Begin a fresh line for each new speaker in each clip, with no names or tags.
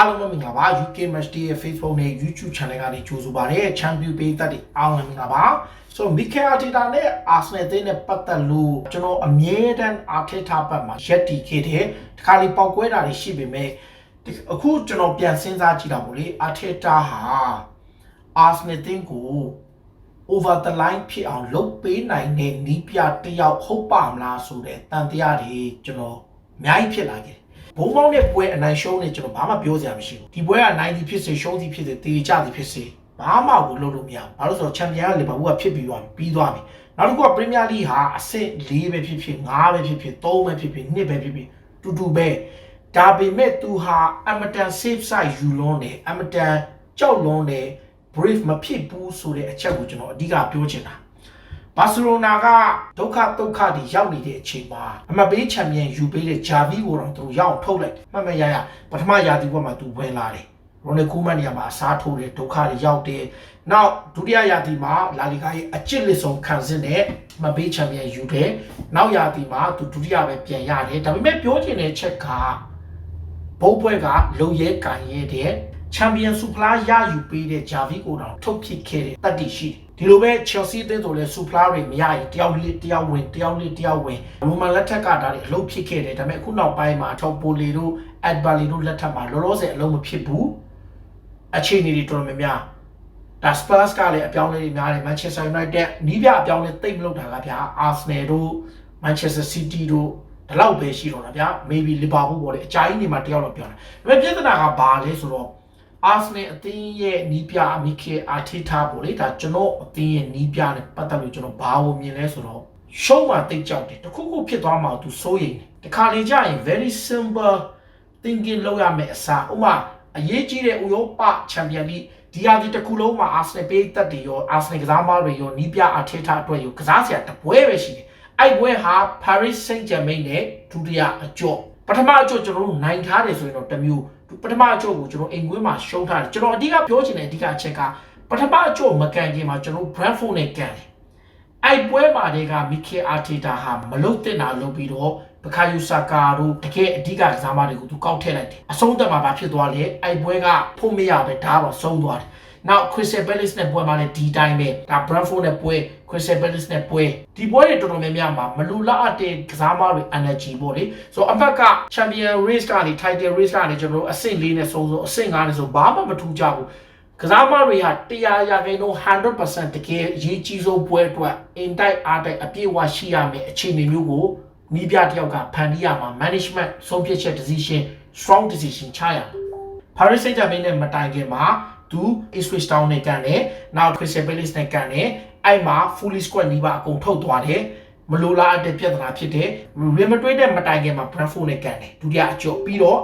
အားလုံးပဲမင်္ဂလာပါ UK Match Day ရဲ့ Facebook နဲ့ YouTube Channel ကနေကြိုဆိုပါရစေ Champion ပေးသက်တွေအားလုံးပဲမင်္ဂလာပါဆိုတော့ Mikel Arteta နဲ့ Arsenal အသင်းနဲ့ပတ်သက်လို့ကျွန်တော်အမြဲတမ်း Arteta ဘက်မှာရက်တီခဲ့တယ်တခါလေပောက်ကွဲတာတွေရှိပေမဲ့အခုကျွန်တော်ပြန်စဉ်းစားကြည့်တာပေါ့လေ Arteta ဟာ Arsenal အသင်းကို over the line ဖြစ်အောင်လုပ်ပေးနိုင်တဲ့နီးပြတစ်ယောက်ဟုတ်ပါမလားဆိုတဲ့တန်တရားတွေကျွန်တော်အများကြီးဖြစ်လာခဲ့တယ် ဘုံပေါင်းတဲ့ပွဲအနိုင်ရှုံးနေကျွန်တော်ဘာမှပြောစရာမရှိဘူးဒီပွဲက90ဖြစ်စေရှုံးသည်ဖြစ်စေတေချသည်ဖြစ်စေဘာမှကိုလုပ်လို့မရဘူးဘာလို့ဆိုတော့ချန်ပီယံကလီဗာပူးကဖြစ်ပြီးသွားပြီပြီးသွားပြီနောက်တစ်ခုကပရီးမီးယားလိဟာအဆင့်၄ပဲဖြစ်ဖြစ်၅ပဲဖြစ်ဖြစ်၃ပဲဖြစ်ဖြစ်၂ပဲဖြစ်ဖြစ်တူတူပဲဒါပေမဲ့သူဟာအမတန် safe side ယူလွန်းတယ်အမတန်ကြောက်လွန်းတယ် brave မဖြစ်ဘူးဆိုတဲ့အချက်ကိုကျွန်တော်အဓိကပြောချင်တာ ဘာစီလိုနာကဒုက္ခဒုက္ခတွေရောက်နေတဲ့အချိန်မှာအမပေးချန်ပီယံယူပေးတဲ့ဂျာဗီကိုတော့သူရောက်အောင်ထုတ်လိုက်တယ်မှတ်မရရပထမရာသီဘက်မှာသူဝင်လာတယ်ရိုနယ်ကူမန်နေရာမှာအစားထိုးတယ်ဒုက္ခတွေရောက်တယ်နောက်ဒုတိယရာသီမှာလာလီဂါရဲ့အကျစ်လက်ဆုံးခံစစ်နဲ့မပေးချန်ပီယံယူတယ်နောက်ရာသီမှာသူဒုတိယပဲပြန်ရတယ်ဒါပေမဲ့ပြောချင်တဲ့ချက်ကဘုတ်ပွဲကလုံရဲကန်ရဲတဲ့ ချန်ပီယံဆူဖလားရယူပေးတဲ့ဂျာဗီကိုတော့ထုတ်ဖြစ်ခဲ့တဲ့တတ်တည်ရှိတယ်ဒီလိုပဲ Chelsea အသင်းဆိုလဲဆူဖလားတွေမရရင်တယောက်လေးတယောက်ဝင်တယောက်လေးတယောက်ဝင်ရိုမန်လက်ထက်ကဒါတွေအလုပ်ဖြစ်ခဲ့တယ်ဒါပေမဲ့အခုနောက်ပိုင်းမှာထောက်ပိုလီတို့အက်ဘာလီတို့လက်ထက်မှာလောလောဆယ်အလုပ်မဖြစ်ဘူးအခြေအနေတွေတော်တော်များများဒါ Spurs ကလည်းအပြောင်းအလဲတွေများတယ် Manchester United နီးပြအပြောင်းအလဲတိတ်မလုပ်တာကဗျာ Arsenal တို့ Manchester City တို့ဒီလောက်ပဲရှိတော့တာဗျာ maybe Liverpool ပေါ့လေအကြိုင်းနေမှာတယောက်တော့ပြောတာဒါပေမဲ့ပြဿနာကဘာလဲဆိုတော့ Arsenal အသင်းရဲ့နီးပြအမိခေအာတီတာပေါ့လေဒါကျွန်တော်အသင်းရဲ့နီးပြနဲ့ပတ်သက်လို့ကျွန်တော်ဘာကိုမြင်လဲဆိုတော့ရှုံးမှတိတ်ကြောက်တယ်တခုခုဖြစ်သွားမှသူစိုးရိမ်တယ်တခါလေကြာရင် very simple thinking လုပ်ရမယ်အစားဥပမာအရေးကြီးတဲ့ဥရောပချန်ပီယံလိဒီဟာဒီတစ်ခုလုံးမှာ Arsenal ပေးသက်တွေရော Arsenal ကစားမတွေရောနီးပြအာတီတာအတွက်ရောကစားစရာတပွဲပဲရှိတယ်အဲ့ပွဲဟာ Paris Saint-Germain နဲ့ဒုတိယအကျော်ပထမအကျော်ကျွန်တော်တို့နိုင်ထားတယ်ဆိုရင်တော့တစ်မျိုး ပထမအကျော်ကိုကျွန်တော်အိမ်ကွင်းမှာရှုံးထားတယ်ကျွန်တော်အဓိကပြောချင်တဲ့အဓိကအချက်ကပထမအကျော်မကန်ခင်မှာကျွန်တော် Brentford နဲ့ကန်တယ်အဲ့ပွဲမှာတွေကမီကေအာတီတာဟာမလုတ်တင်တာလုပ်ပြီးတော့ပခါယူဆာကာတို့တကယ်အဓိကကစားမတွေကိုသူကောက်ထည့်လိုက်တယ်အဆုံးသက်မှာဘာဖြစ်သွားလဲအဲ့ပွဲကဖို့မရပဲဓာတ်ပါဆုံးသွားတယ် နောက် Crystal Palace နဲ့ပွဲမှာလည်းဒီတိုင်းပဲဒါ Brentford နဲ့ပွဲ Crystal Palace နဲ့ပွဲဒီပွဲတွေတော်တော်များများမှာမလူလားအပ်တဲ့ကစားမတွေ energy ပေါ့လေဆိုတော့အဖက်က Champion Race ကနေ Title Race ကနေကျွန်တော်တို့အဆင့်၄နဲ့ဆုံးဆုံးအဆင့်၅နဲ့ဆုံးဘာမှမထူးကြဘူးကစားမတွေဟာတရားရာခိုင်နှုန်း100%တကယ်အရေးကြီးဆုံးပွဲအတွက် in type အားတိုက်အပြည့်အဝရှိရမယ်အခြေအနေမျိုးကိုနီးပြတယောက်ကဖန်တီးရမှာ management ဆုံးဖြတ်ချက် decision strong decision ချရမှာ Paris Saint-Germain နဲ့မတိုင်ခင်မှာ သူ Ipswich Town နဲ့ကန်တယ်နောက် Crystal Palace နဲ့ကန်တယ်အဲ့မှာ fully squad နီးပါအကုန်ထုတ်သွားတယ်မလိုလားအပ်တဲ့ပြဿနာဖြစ်တယ် Real Madrid နဲ့မတိုင်ခင်မှာ Brentford နဲ့ကန်တယ်ဒုတိယအကျော်ပြီးတော့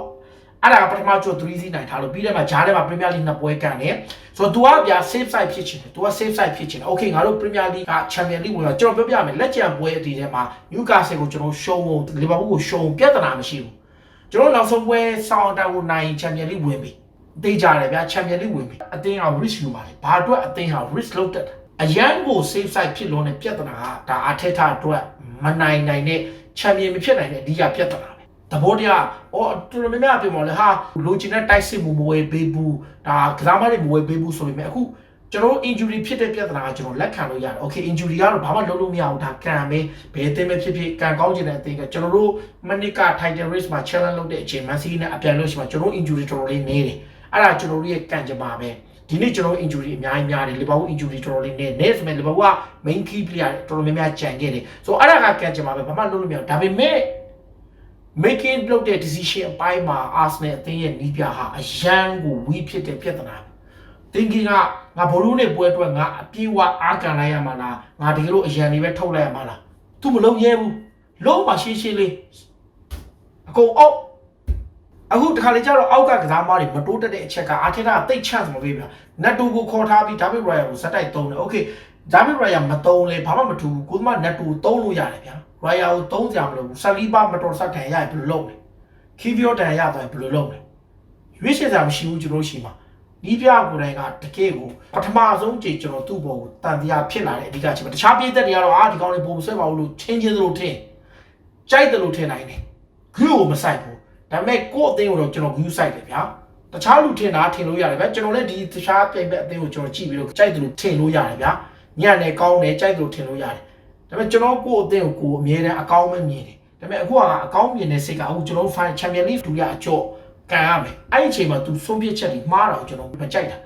အဲ့ဒါကပထမကျော်3စီးနိုင်ထားလို့ပြီးတဲ့မှာဂျားထဲမှာ Premier League နှစ်ပွဲကန်တယ်ဆိုတော့ तू ကဗျာ safe side ဖြစ်ချင်တယ် तू က safe side ဖြစ်ချင်တယ် okay ငါတို့ Premier League က Champion League ဝင်တော့ကျွန်တော်ပြောပြမယ်လက်ကျန်ပွဲအတီးထဲမှာ Newcastle ကိုကျွန်တော်ရှုံးဖို့ Liverpool ကိုရှုံးပြဿနာမရှိဘူးကျွန်တော်နောက်ဆုံးပွဲဆောင်းတောင်ကိုနိုင် Champion League ဝင်ပြီ တေးကြတယ်ဗျာ Champion League ဝင်ပြီအသင်းက risk ယူပါလေဘာအတွက်အသင်းဟာ risk လုပ်တတ်တယ်အရန်ကို safe side ဖြစ်လို့တဲ့ပြဿနာကဒါအထက်ထအတွက်မနိုင်နိုင်တဲ့ Champion မဖြစ်နိုင်တဲ့အဓိကပြဿနာပဲသဘောတရားအော်တော်တော်များများပြောမလဲဟာလိုချင်တဲ့တိုက်စစ်မှုမဝဲပေးဘူးဒါကစားမတွေမဝဲပေးဘူးဆိုပေမဲ့အခုကျွန်တော် injury ဖြစ်တဲ့ပြဿနာကကျွန်တော်လက်ခံလို့ရတယ် okay injury ကတော့ဘာမှလုပ်လို့မရဘူးဒါကံပဲဘယ်အသင်းပဲဖြစ်ဖြစ်ကံကောင်းချင်တဲ့အသင်းကကျွန်တော်တို့မနစ်က title race မှာ challenge လုပ်တဲ့အချိန် Man City နဲ့အပြိုင်လို့ရှိမှကျွန်တော် injury တော်တော်လေးနေတယ် အဲ့ဒါကျွန်တော်တို့ရဲ့ကံကြမ္မာပဲဒီနေ့ကျွန်တော် injury အများကြီးများတယ်လီဗာပူး injury တော်တော်လေးနေနေဆိုမဲ့လီဗာပူးက main key player တော်တော်များများကြံခဲ့တယ်ဆိုတော့အဲ့ဒါကကံကြမ္မာပဲဘာမှလုပ်လို့မရဘူးဒါပေမဲ့ making လုပ်တဲ့ decision အပိုင်းမှာ Arsenal အသင်းရဲ့နီးပြဟာအရန်ကိုဝီးဖြစ်တဲ့ပြဿနာ thinking ကငါဘောလုံးနဲ့ပွဲအတွက်ငါအပြေးဝအားကန်လိုက်ရမှာလားငါတကယ်လို့အရန်တွေပဲထုတ်လိုက်ရမှာလား तू မလုပ်ရဲဘူးလုံးမရှင်းရှင်းလေးအကုန်အောက် အခုတခါလေကျတော့အောက်ကကစားမတွေမတိုးတက်တဲ့အချက်ကအာထက်တာတိတ် chance မပေးဘူးနတ်တူကိုခေါ်ထားပြီးဒါဗစ်ရိုင်ယာကိုဇက်တိုက်သုံးတယ် okay ဒါဗစ်ရိုင်ယာမသုံးလေဘာမှမထူဘူးကိုသမနတ်တူသုံးလို့ရတယ်ဗျာရိုင်ယာကိုသုံးကြမလို့ဆာလီဘာမတော်ဆက်တန်ရရင်ဘယ်လိုလုပ်လဲခီဗီယိုတန်ရသွားရင်ဘယ်လိုလုပ်လဲရွေးချယ်စရာမရှိဘူးကျွန်တော်ရှိမှာနီးပြကိုယ်တိုင်ကတကယ်ကိုပထမဆုံးကြိမ်ကျွန်တော်သူ့ဘောကိုတန်တရားဖြစ်လာတဲ့အဓိကချက်ပဲတခြားပြည်သက်တွေကတော့အာဒီကောင်လေးပုံဆွဲပါဘူးလို့ချင်းချင်းသလိုထင်ကြိုက်တယ်လို့ထင်နိုင်တယ်ဂူကိုမဆိုင်ဘူး ဒါပေမဲ့ကိုယ့်အသိကိုတော့ကျွန်တော်ဂူဆိုင်တယ်ဗျာတတခြားလူထင်တာထင်လို့ရတယ်ဗျကျွန်တော်လည်းဒီတခြားပြိုင်ဘက်အသင်းကိုကျွန်တော်ကြည့်ပြီးတော့ကြိုက်တယ်လို့ထင်လို့ရတယ်ဗျညံ့တယ်ကောင်းတယ်ကြိုက်တယ်လို့ထင်လို့ရတယ်ဒါပေမဲ့ကျွန်တော်ကိုယ့်အသင်းကိုကိုယ်အမြဲတမ်းအကောင်းပဲမြင်တယ်ဒါပေမဲ့အခုကအကောင်းမြင်တဲ့စိတ်ကအခုကျွန်တော် Final Champion League ဒုတိယအကျော်ကန်ရမယ်အဲ့ဒီအချိန်မှာ तू ဆုံးဖြတ်ချက်တွေမှားတာကိုကျွန်တော်မကြိုက်တာ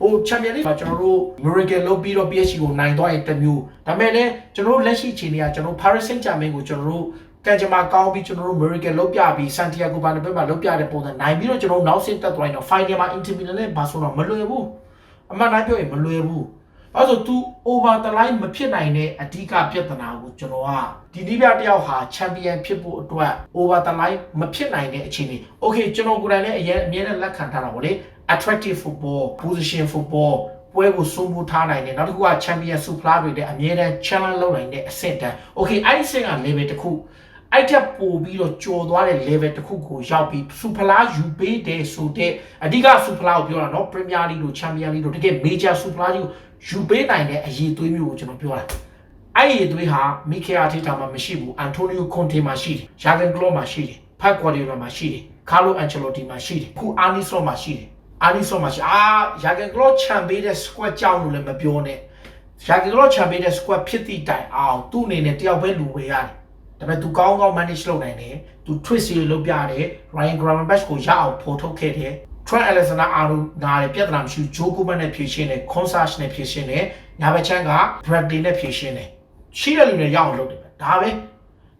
ဟို Champion League မှာကျွန်တော်တို့ Miracle လုပ်ပြီးတော့ PSG ကိုနိုင်သွားရင်တစ်မျိုးဒါပေမဲ့လည်းကျွန်တော်တို့လက်ရှိအချိန်တွေကကျွန်တော် Paris Saint-Germain ကိုကျွန်တော်တို့ ကံကြမ္မာကောင်းပြီးကျွန်တော်တို့ Miracle လုပ်ပြပြီး Santiago Bernabeu မှာလုပ်ပြတဲ့ပုံစံနိုင်ပြီးတော့ကျွန်တော်တို့နောက်ဆင့်တက်သွားရင်တော့ final မှာ Inter Milan နဲ့ Barcelona မလွယ်ဘူးအမှန်တိုင်းပြောရင်မလွယ်ဘူးအဲဆို तू over the line မဖြစ်နိုင်တဲ့အဓိကပြဿနာကိုကျွန်တော်ကဒီနည်းပြတစ်ယောက်ဟာ champion ဖြစ်ဖို့အတွက် over the line မဖြစ်နိုင်တဲ့အခြေအနေ okay ကျွန်တော်ကိုယ်တိုင်လည်းအရင်အမြဲတမ်းလက်ခံထားတာပေါ့လေ attractive football position football ပွဲကိုစိုးမိုးထားနိုင်တယ်နောက်တစ်ခုက champion super တွေတဲ့အမြဲတမ်း challenge လုပ်နိုင်တဲ့အဆင့်တန်း okay အဲ့ဒီအဆင့်က level တစ်ခု အဲ့ထက်ပိုပြီးတော့ကြော်သွားတဲ့ level တစ်ခုကိုရောက်ပြီး super ယူပေးတယ်ဆိုတဲ့အဓိက super ကိုပြောတာเนาะ premier league တို့ champion league တို့တကယ် major super ကြီးကိုယူပေးနိုင်တဲ့အရေးသွေးမျိုးကိုကျွန်တော်ပြောတာအဲ့ဒီအသွေးဟာမိခေအာတီတာမှာမရှိဘူးအန်တိုနီယိုကွန်တေမှာရှိတယ်ယာဂန်ကလောမှာရှိတယ်ဖက်ကွာဒီယိုမှာရှိတယ်ကာလိုအန်ချယ်လိုတီမှာရှိတယ်ခုအာနီဆောမှာရှိတယ်အာနီဆောမှာရှိအာယာဂန်ကလောချန်ပေးတဲ့ squad ကြောင်းလို့လည်းမပြောနဲ့ယာဂန်ကလောချန်ပေးတဲ့ squad ဖြစ်သည့်တိုင်အောင်သူ့အနေနဲ့တယောက်ပဲလူဝေရတယ် ဒါပေမဲ့ तू ကောင်းကောင်း manage လုပ်နိုင်တယ် तू twist တွေလုပ်ပြတယ် Ryan Gravenberch ကိုရအောင်ဖော်ထုတ်ခဲ့တယ် Trent Alexander Arnold နားရပြဿနာမရှိဘူး Joe Gomez နဲ့ဖြည့်ရှင်းတယ် Consage နဲ့ဖြည့်ရှင်းတယ်ညာဘက်ချမ်းက Bradley နဲ့ဖြည့်ရှင်းတယ်ရှိတဲ့လူနဲ့ရအောင်လုပ်တယ်ဒါပဲ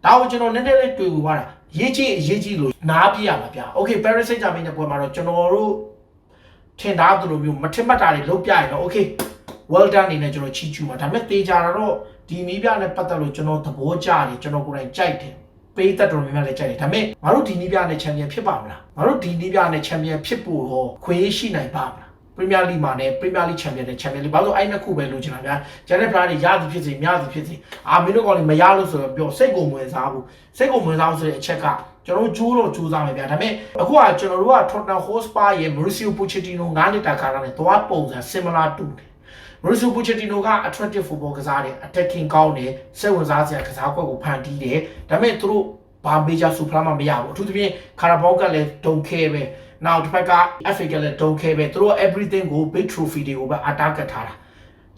ဒါကိုကျွန်တော်နည်းနည်းလေးတွေ့ကူသွားတာရေးကြည့်အရေးကြီးလို့နားပြရမှာဗျာ Okay Paris Saint-Germain နဲ့ပွဲမှာတော့ကျွန်တော်တို့ထင်တာသူလိုမျိုးမထင်မှတ်တာတွေလုပ်ပြရင်တော့ Okay well done အနေနဲ့ကျွန်တော်ချီးကျူးမှာဒါပေမဲ့တေချာတော့ ဒီနီးပြနဲ့ပတ်သက်လို့ကျွန်တော်သဘောကျတယ်ကျွန်တော်ကိုယ်တိုင်ကြိုက်တယ်ပေးသက်တော်များများလည်းကြိုက်တယ်ဒါပေမဲ့ငါတို့ဒီနီးပြနဲ့ချန်ပီယံဖြစ်ပါမလားငါတို့ဒီနီးပြနဲ့ချန်ပီယံဖြစ်ဖို့ရောခွင့်ရှိနိုင်ပါမလားပရီးမီယာလိမှာနဲ့ပရီးမီယာလိချန်ပီယံနဲ့ချန်ပီယံလိဘာလို့အဲ့နှစ်ခုပဲလိုချင်တာဗျာကျန်တဲ့ဖလားတွေရသည်ဖြစ်စေမရသည်ဖြစ်စေအာမင်းတို့ကောင်လည်းမရလို့ဆိုတော့ပြောစိတ်ကိုမဝင်စားဘူးစိတ်ကိုမဝင်စားဘူးဆိုတဲ့အချက်ကကျွန်တော်တို့ကြိုးတော့ကြိုးစားမယ်ဗျာဒါပေမဲ့အခုကကျွန်တော်တို့က Tottenham Hotspur ရဲ့ Mauricio Pochettino 9နှစ်တာကာလနဲ့သွားပုံစံ similar တူတယ် Mauricio Pochettino က attractive football ကစားတယ် attacking ကောင်းတယ်စိတ်ဝင်စားစရာကစားကွက်ကိုဖန်တီးတယ်ဒါပေမဲ့သူတို့ဘာ major super မှမရဘူးအထူးသဖြင့် Carabao ကလည်းဒုံခဲပဲနောက်တစ်ဖက်က FA ကလည်းဒုံခဲပဲသူတို့ everything ကို big trophy တွေကိုပဲအတားကတ်ထားတာ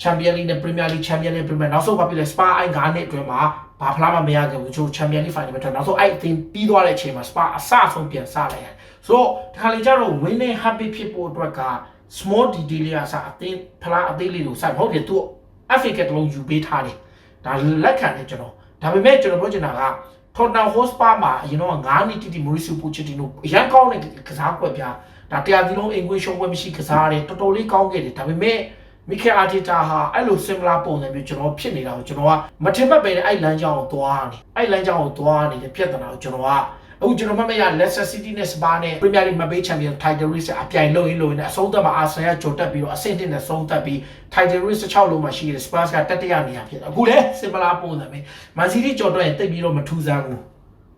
Champion League နဲ့ Premier League Champion League Premier နောက်ဆုံးဘာဖြစ်လဲ Spa အိုင်9နှစ်အတွင်းမှာဘာဖလားမှမရခဲ့ဘူးသူတို့ Champion League final ပဲထွက်နောက်ဆုံးအဲ့အသင်းပြီးသွားတဲ့အချိန်မှာ Spa အဆအဆုံးပြန်စလိုက်ရတယ်ဆိုတော့ဒီခါလေးကျတော့ winning happy ဖြစ်ဖို့အတွက်က small detail လေးအစားအသင်းဖလားအသေးလေးကိုစိုက်ဟုတ်တယ်သူ FA ကတလုံးယူပေးထားတယ်ဒါလက်ခံတယ်ကျွန်တော်ဒါပေမဲ့ကျွန်တော်ပြောချင်တာက Tottenham Hotspur မှာအရင်တော့9နှစ်တိတိ Mauricio Pochettino အရန်ကောင်းတဲ့ကစားကွက်ပြဒါတရားဒီလုံးအင်္ဂလိပ်ရှုံးပွဲမရှိကစားတယ်တော်တော်လေးကောင်းခဲ့တယ်ဒါပေမဲ့မိခဲအာတီတာဟာအဲ့လို similar ပုံစံမျိုးကျွန်တော်ဖြစ်နေတာကိုကျွန်တော်ကမထင်မှတ်ပဲအဲ့လမ်းကြောင်းကိုသွားနေအဲ့လမ်းကြောင်းကိုသွားနေတဲ့ပြဿနာကိုကျွန်တော်က အခုကျွန်တော်မှတ်မရ Leicester City နဲ့ Spa နဲ့ Premier League မပေးချန်ပီယံ Title Race အပြိုင်လုပ်ရင်းလုပ်ရင်းနဲ့အဆုံးသတ်မှာ Arsenal ကကြော်တက်ပြီးတော့အဆင့်တင်နဲ့ဆုံးသက်ပြီး Title Race 6လုံးမှာရှိတဲ့ Spurs ကတတိယနေရာဖြစ်တယ်အခုလည်း similar ပုံစံပဲ Man City ကြော်တက်ရင်တိတ်ပြီးတော့မထူးဆန်းဘူး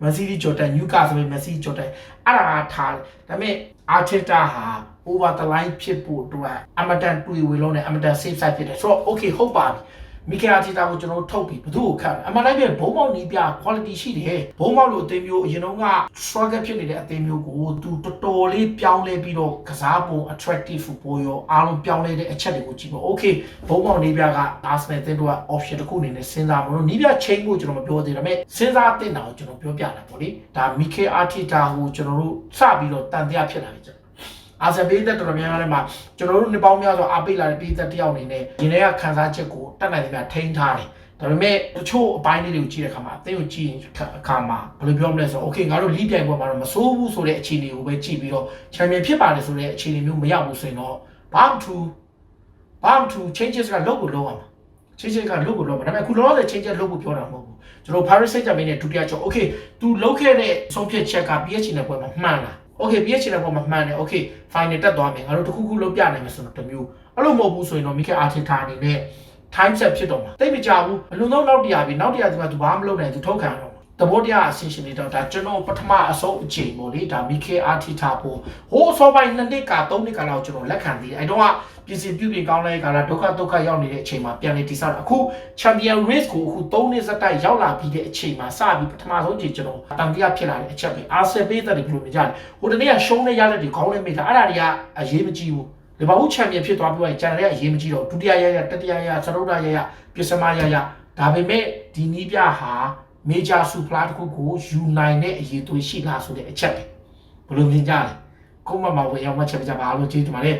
မန်စီးတီဂျော်တန်နျူကာဆိုရင်မက်ဆီဂျော်တန်အဲ့ဒါထားတယ်ဒါပေမဲ့အာချက်တာဟာ over the line ဖြစ်ဖို့အတွက်အမတန်တွေ့ဝေလုံးနဲ့အမတန် safe side ဖြစ်တယ်ဆိုတော့ okay ဟုတ်ပါပြီ မီကယ်အာတီတာကိုကျွန်တော်ထုတ်ပြီးဘသူ့ကိုခတ်အမှန်တိုင်းပြဘုံမောက်နီးပြ quality ရှိတယ်ဘုံမောက်လို့အသေးမျိုးအရင်တော့က struggle ဖြစ်နေတဲ့အသေးမျိုးကိုသူတော်တော်လေးပြောင်းလဲပြီးတော့ကစားပုံ attractive ပိုရောအားလုံးပြောင်းလဲတဲ့အချက်တွေကိုကြည့်ပါ okay ဘုံမောက်နီးပြက Arsenal တင်းတို့က option တစ်ခုအနေနဲ့စဉ်းစားမလို့နီးပြ change ဖို့ကျွန်တော်မပြောသေးဒါပေမဲ့စဉ်းစားတင်တာကိုကျွန်တော်ပြောပြတာပေါ့လေဒါမီကယ်အာတီတာကိုကျွန်တော်တို့စပြီးတော့တန်တရားဖြစ်လာပြီကျွန်တော် အာဆန်ပေးသက်တော်တော်များများလည်းမှာကျွန်တော်တို့နှစ်ပေါင်းများစွာအားပေးလာတဲ့ပေးသက်တယောက်အနေနဲ့ဒီနေ့ကခန်းစားချက်ကိုတတ်နိုင်သမျှထိန်းထားတယ်ဒါပေမဲ့တချို့အပိုင်းလေးတွေကိုကြည့်တဲ့အခါမှာအသိကိုကြည့်ရင်အခါမှာဘယ်လိုပြောမလဲဆိုတော့ okay ငါတို့လီးပြိုင်ပွဲမှာတော့မစိုးဘူးဆိုတဲ့အခြေအနေကိုပဲကြည့်ပြီးတော့ချန်ပီယံဖြစ်ပါတယ်ဆိုတဲ့အခြေအနေမျိုးမရောက်ဘူးဆိုရင်တော့ဘာမှမထူးဘာမှမထူး changes ကလုပ်ကိုလုပ်အောင် changes ကလုပ်ကိုလုပ်မှာဒါပေမဲ့အခုလောလောဆယ် changes လုပ်ဖို့ပြောတာမဟုတ်ဘူးကျွန်တော် Paris Saint-Germain နဲ့ဒုတိယကျော် okay तू လုပ်ခဲ့တဲ့ဆုံးဖြတ်ချက်က PSG နဲ့ပွဲမှာမှန်လား okay PSG နဲ့ပွဲမှာမှန်တယ် okay final တက်သွားမယ်ငါတို့တခုခုလုပ်ပြနိုင်မယ်ဆိုတော့တမျိုးအဲ့လိုမဟုတ်ဘူးဆိုရင်တော့ Mikel Arteta အနေနဲ့ time set ဖြစ်တော့မှာတိတ်မကြဘူးအလုံးလုံးနောက်တရားပြီနောက်တရားဒီမှာ तू ဘာမှမလုပ်နိုင် तू ထုတ်ခံရတော့တဘောတရားအဆင်ရှင်နေတော့ဒါကျွန်တော်ပထမအဆုံးအချိန်ပေါ့လေဒါ Mikel Arteta ပို့ဟိုးအစောပိုင်းနှစ်နှစ်ကသုံးနှစ်ကလောက်ကျွန်တော်လက်ခံသေးတယ်အဲ့တော့က ပြင်ဆင်ပြုပြင်ကောင်းတဲ့ကာလဒုက္ခဒုက္ခရောက်နေတဲ့အချိန်မှာပြန်လေတိဆောက်တာအခု Champion Race ကိုအခု3နှစ်စတိုက်ရောက်လာပြီးတဲ့အချိန်မှာစပြီးပထမဆုံးချိန်ကျွန်တော်တန်တရားဖြစ်လာတဲ့အချက်ပဲအာဆယ်ပေးတဲ့ဒီလိုမျိုးကြတယ်ဟိုတနေ့ကရှုံးနေရတဲ့ဒီခေါင်းနဲ့မိတာအဲ့ဒါတွေကအရေးမကြီးဘူးလီဗာပူးချန်ပီယံဖြစ်သွားပြီးတော့ကျန်တဲ့အရေးမကြီးတော့ဒုတိယရရတတိယရစရုဒ္ဒရရပစ္စမရရဒါပေမဲ့ဒီနီးပြဟာမေဂျာဆူဖလားတစ်ခုကိုယူနိုင်တဲ့အရေးသွေးရှိလားဆိုတဲ့အချက်ပဲဘယ်လိုမြင်ကြလဲခုမှမဝင်ရောက်မှချက်ပြကြပါလို့ကျေးဇူးတင်ပါတယ်